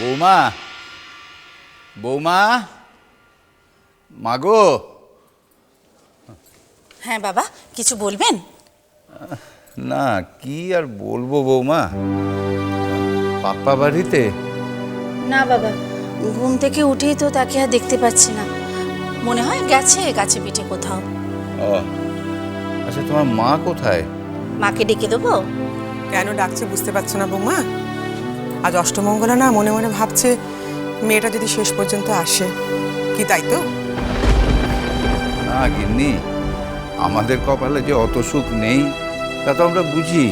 বৌমা বৌমা মাগো। হ্যাঁ বাবা কিছু বলবেন? না কি আর বলব বৌমা? পাপ্পা বাড়িতে না বাবা ঘুম থেকে উঠেই তো তাকে আর দেখতে পাচ্ছি না। মনে হয় গেছে গাছে পিঠে কোথাও। ও আচ্ছা তোমার মা কোথায়? মাকে ডেকে দেবো? কেন ডাকছে বুঝতে পারছ না বৌমা? আজ অষ্টমঙ্গলা না মনে মনে ভাবছে মেয়েটা যদি শেষ পর্যন্ত আসে। কি তাই তো? না গিন্নি আমাদের কপালে যে অত সুখ নেই তা তো আমরা বুঝি।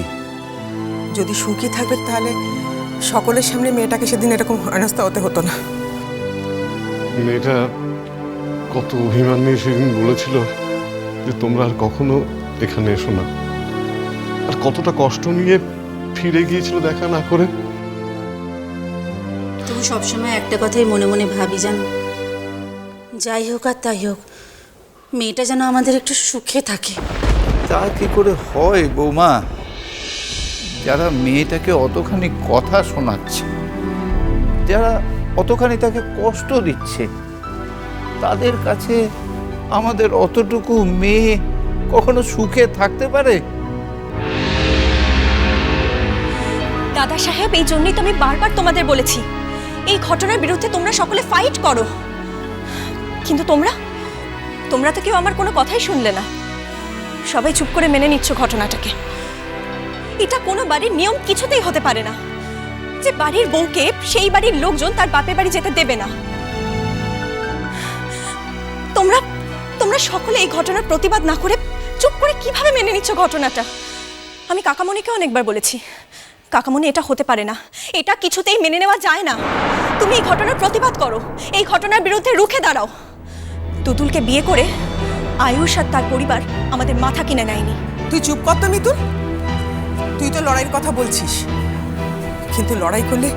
যদি সুখী থাকবে তাহলে সকলের সামনে মেয়েটাকে সেদিন এরকম হেনস্থা হতে হতো না। মেয়েটা কত অভিমান নিয়ে সেদিন বলেছিল যে তোমরা আর কখনো এখানে এসো না। আর কতটা কষ্ট নিয়ে ফিরে গিয়েছিল দেখা না করে? তুমি সবসময় একটা কথাই মনে মনে ভাবি জানো? যাই হোক আর তাই হোক মেয়েটা যেন আমাদের একটু সুখে থাকে। তা কি করে হয় বৌমা? যারা মেয়েটাকে অতখানি কথা শোনাচ্ছে যারা অতখানি তাকে কষ্ট দিচ্ছে তাদের কাছে আমাদের অতটুকু মেয়ে কখনো সুখে থাকতে পারে? দাদা সাহেব, এই জন্যই তো আমি বারবার তোমাদের বলেছি। এই ঘটনার বিরুদ্ধে তোমরা সকলে ফাইট করো। কিন্তু তোমরা তোমরা তো কেউ আমার কোনো কথাই শুনলে না। সবাই চুপ করে মেনে নিচ্ছ ঘটনাটাকে। এটা কোনো বাড়ির নিয়ম কিছুতেই হতে পারে না। যে বাড়ির বউকে সেই বাড়ির লোকজন তার বাপের বাড়ি যেতে দেবে না। তোমরা তোমরা সকলে এই ঘটনার প্রতিবাদ না করে চুপ করে কীভাবে মেনে নিচ্ছ ঘটনাটা? আমি কাকামণিকে অনেকবার বলেছি। কাকামণি এটা হতে পারে না। এটা কিছুতেই মেনে নেওয়া যায় না। তুমি এই ঘটনার প্রতিবাদ করো। এই ঘটনার বিরুদ্ধে রুখে দাঁড়াও। তুতুলকে বিয়ে করে আয়ুষ আর তার পরিবার আমাদের মাথা কিনে নেয়নি। তুই চুপ কর তো মিতুল। তুই তো লড়াইয়ের কথা বলছিস। কিন্তু লড়াই করলে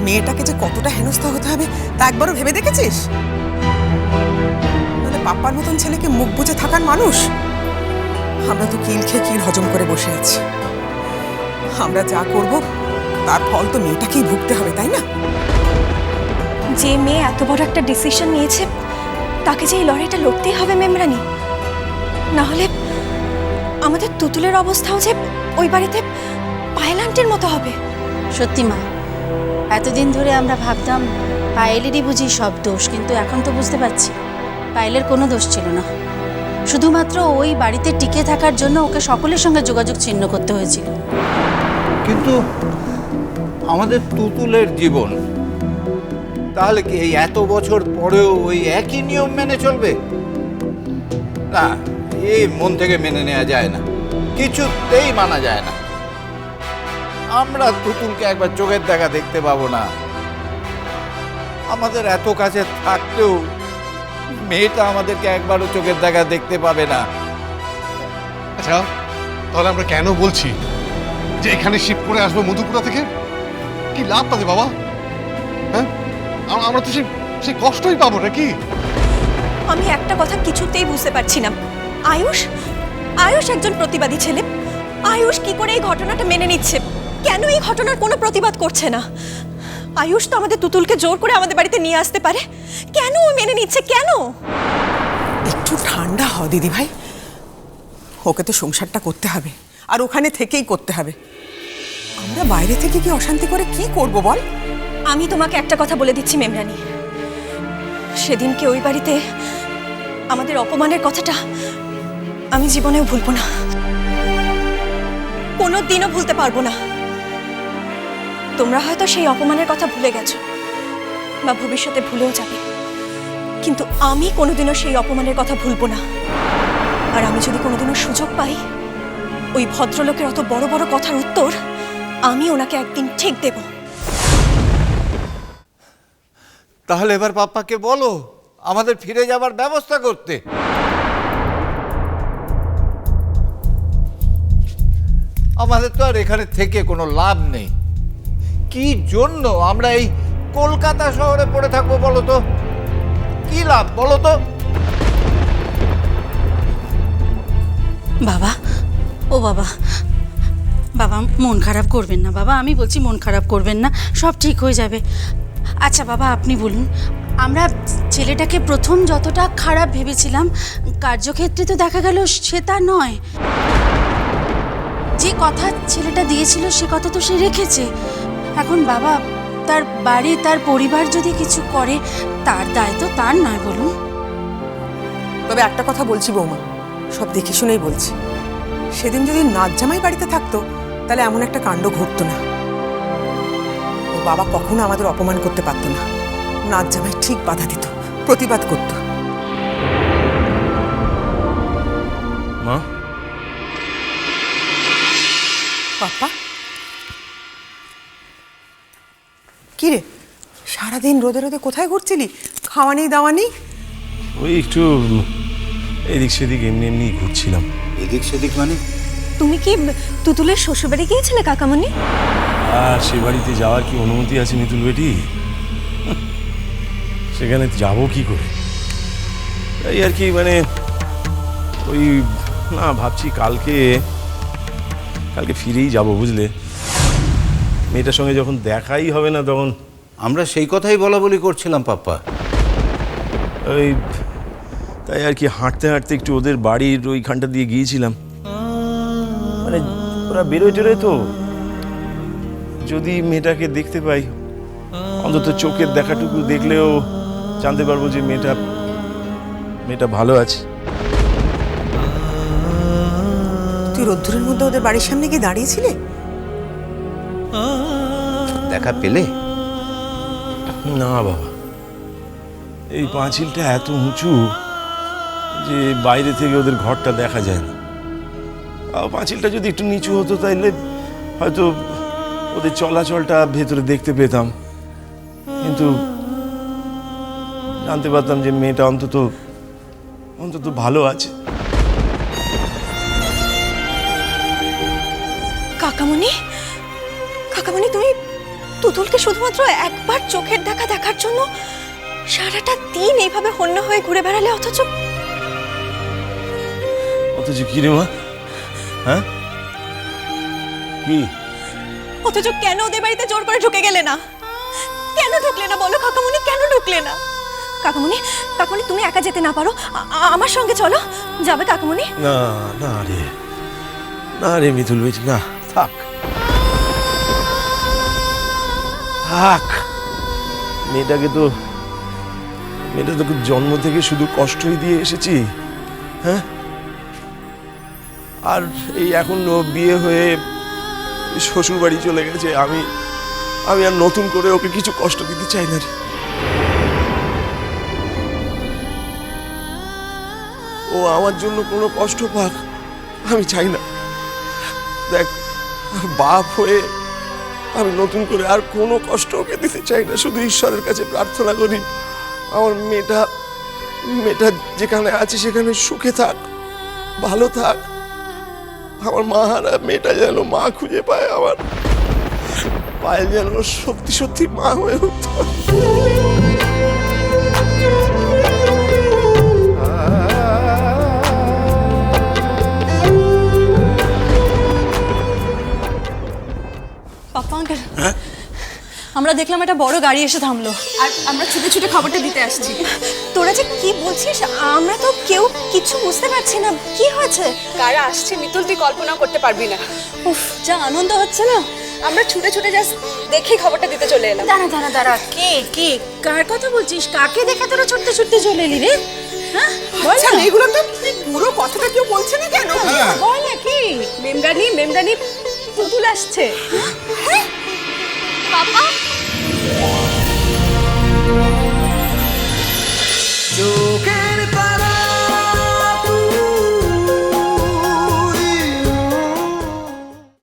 মেয়েটাকে যে কতটা হেনস্থা হতে হবে, তা একবারও ভেবে দেখেছিস? মানে পাপ্পার মতন ছেলেকে মুখ বুজে থাকার মানুষ। আমরা তো কিল খেয়ে কিল হজম করে বসে আছি। আমরা যা করব তার ফল তো মেয়েটাকেই ভুগতে হবে তাই না? যে মেয়ে এত বড় একটা ডিসিশন নিয়েছে তাকে যে এই লড়াইটা লড়তেই হবে মেমরানি না হলে আমাদের তুতুলের অবস্থাও যে ওই বাড়িতে পায়েলান্টের মতো হবে। সত্যি মা। এতদিন ধরে আমরা ভাবতাম পায়েলেরই বুঝি সব দোষ কিন্তু এখন তো বুঝতে পারছি পায়েলের কোনো দোষ ছিল না। শুধুমাত্র ওই বাড়িতে টিকে থাকার জন্য ওকে সকলের সঙ্গে যোগাযোগ ছিন্ন করতে হয়েছিল। কিন্তু আমাদের তুতুলের জীবন, তাহলে কি এই এত বছর পরেও ওই একই নিয়ম মেনে চলবে? না এই মন থেকে মেনে নেওয়া যায় না, কিছুতেই মানা যায় না। আমরা তুতুলকে একবার চোখের দেখা দেখতে পাবো না। আমাদের এত কাছে থাকতেও মেয়েটা আমাদেরকে একবারও চোখের দেখা দেখতে পাবে না। আচ্ছা তাহলে আমরা কেন বলছি? যে এখানে শিফট করে আসব মধুপুরা থেকে? কি লাভ তাতে বাবা? হ্যাঁ? আমরা তো সেই সেই কষ্টই পাবো নাকি? আমি একটা কথা কিছুতেই বুঝতে পারছি না। আয়ুষ? আয়ুষ একজন প্রতিবাদী ছেলে। আয়ুষ কি করে এই ঘটনাটা মেনে নিচ্ছে? কেন এই ঘটনার কোনো প্রতিবাদ করছে না? আয়ুষ তো আমাদের তুতুলকে জোর করে আমাদের বাড়িতে নিয়ে আসতে পারে। কেন ও মেনে নিচ্ছে? কেন? একটু ঠান্ডা হ দিদি ভাই ওকে তো সংসারটা করতে হবে। আর ওখানে থেকেই করতে হবে। আমরা বাইরে থেকে কি অশান্তি করে কি করব বল? আমি তোমাকে একটা কথা বলে দিচ্ছি, মেমরানি। সেদিনকে ওই বাড়িতে আমাদের অপমানের কথাটা আমি জীবনেও ভুলবো না। কোনো দিনও ভুলতে পারব না। তোমরা হয়তো সেই অপমানের কথা ভুলে গেছো বা ভবিষ্যতে ভুলেও যাবে। কিন্তু আমি কোনোদিনও সেই অপমানের কথা ভুলবো না। আর আমি যদি কোনোদিনও সুযোগ পাই, ওই ভদ্রলোকের অত বড় বড় কথার উত্তর আমি ওনাকে একদিন ঠিক দেবো। তাহলে এবার পাপ্পাকে বলো আমাদের ফিরে যাবার ব্যবস্থা করতে। আমাদের তো আর এখানে থেকে কোনো লাভ নেই। কি জন্য আমরা এই কলকাতা শহরে পড়ে থাকব বলো তো? কি লাভ বলো তো? বাবা ও বাবা বাবা, মন খারাপ করবেন না বাবা। আমি বলছি মন খারাপ করবেন না, সব ঠিক হয়ে যাবে। আচ্ছা বাবা, আপনি বলুন, আমরা ছেলেটাকে প্রথম যতটা খারাপ ভেবেছিলাম, কার্যক্ষেত্রে তো দেখা গেল সে তা নয়। যে কথা ছেলেটা দিয়েছিল, সে কথা তো সে রেখেছে। এখন বাবা, তার বাড়ি, তার পরিবার যদি কিছু করে, তার দায় তো তার নয় বলুন। তবে একটা কথা বলছি বৌমা, সব দেখে শুনেই বলছি। সেদিন যদি নাচ জামাই বাড়িতে থাকতো তাহলে এমন একটা কাণ্ড ঘটতো না। ওর বাবা কখনো আমাদের অপমান করতে পারতো না। নাচ জামাই ঠিক বাধা দিত প্রতিবাদ করত। মা? পাপ্পা কি রে? সারাদিন রোদে রোদে কোথায় ঘুরছিলি? খাওয়া নেই দাওয়া নেই? ওই একটু এদিক সেদিক এমনি এমনি ঘুরছিলাম। এদিক সেদিক মানে? তুমি কি তুতুলের শ্বশুরবাড়ি গিয়েছিলে কাকামণি? আর সে বাড়িতে যাওয়ার কি অনুমতি আছে মিতুল বেটি? সেখানে যাব কি করে? এই আর কি মানে ওই না ভাবছি কালকে কালকে ফিরেই যাব বুঝলে? মেয়েটার সঙ্গে যখন দেখাই হবে না তখন। আমরা সেই কথাই বলা বলি করছিলাম পাপ্পা। ওই তাই আর কি হাঁটতে হাঁটতে একটু ওদের বাড়ির ওইখানটা দিয়ে গিয়েছিলাম। ওরা বেরোয় টেরোয় তো। যদি মেয়েটাকে দেখতে পাই অন্তত চোখের দেখাটুকু দেখলেও জানতে পারব যে মেয়েটা মেয়েটা ভালো আছে। তুই রোদ্দুরের মধ্যে ওদের বাড়ির সামনে গিয়ে দাঁড়িয়েছিলে? দেখা পেলে? না বাবা এই পাঁচিলটা এত উঁচু যে বাইরে থেকে ওদের ঘরটা দেখা যায় না। পাঁচিলটা যদি একটু নিচু হতো তাইলে হয়তো ওদের চলাচলটা ভেতরে দেখতে পেতাম। কিন্তু জানতে পারতাম যে মেয়েটা অন্তত অন্তত ভালো আছে। কাকামণি? কাকামণি তুমি তুতুলকে শুধুমাত্র একবার চোখের দেখা দেখার জন্য সারাটা দিন এইভাবে হন্য হয়ে ঘুরে বেড়ালে অথচ? অথচ কি রে মা? হ্যাঁ? কি? অথচ কেন ওদের বাড়িতে জোর করে ঢুকে গেলে না? কেন ঢুকলে না বলো কাকামণি? কেন ঢুকলে না? কাকামণি কাকামণি তুমি একা যেতে না পারো। আমার সঙ্গে চলো। যাবে কাকামণি? না না রে। না রে মিথুল বেটি না থাক। থাক। মেয়েটাকে তো মেয়েটা তোকে জন্ম থেকে শুধু কষ্টই দিয়ে এসেছি। হ্যাঁ? আর এই এখন বিয়ে হয়ে শ্বশুর বাড়ি চলে গেছে, আমি আমি আর নতুন করে ওকে কিছু কষ্ট দিতে চাই না ও আমার জন্য কোনো কষ্ট পাক, আমি চাই না। দেখ, বাপ হয়ে আমি নতুন করে আর কোনো কষ্ট ওকে দিতে চাই না, শুধু ঈশ্বরের কাছে প্রার্থনা করি। আমার মেয়েটা মেয়েটা যেখানে আছে সেখানে সুখে থাক, ভালো থাক। আমার মা হারা মেয়েটা যেন মা খুঁজে পায় আমার পায়ে যেন সত্যি সত্যি মা হয়ে উঠতে। আঙ্কেল আমরা দেখলাম একটা বড় গাড়ি এসে থামলো। আর আমরা ছুটে ছুটে খবরটা দিতে আসছি। তোরা যে কি বলছিস? আমরা তো কেউ কিছু বুঝতে পারছি না। কি হয়েছে? কারা আসছে মিতুল তুই কল্পনা করতে পারবি না। উফ যা আনন্দ হচ্ছে না? আমরা ছুটে ছুটে জাস্ট দেখেই খবরটা দিতে চলে এলাম। দাঁড়া দাঁড়া দাঁড়া। কে কে? কার কথা বলছিস? কাকে দেখে তোরা ছুটতে ছুটতে চলে এলি রে? হ্যাঁ? বল আচ্ছা না। এগুলো তো পুরো কথাটা কেউ বলছে না কেন? বল না কি? মেমরানি মেমরানি পুতুল আসছে। পাপা to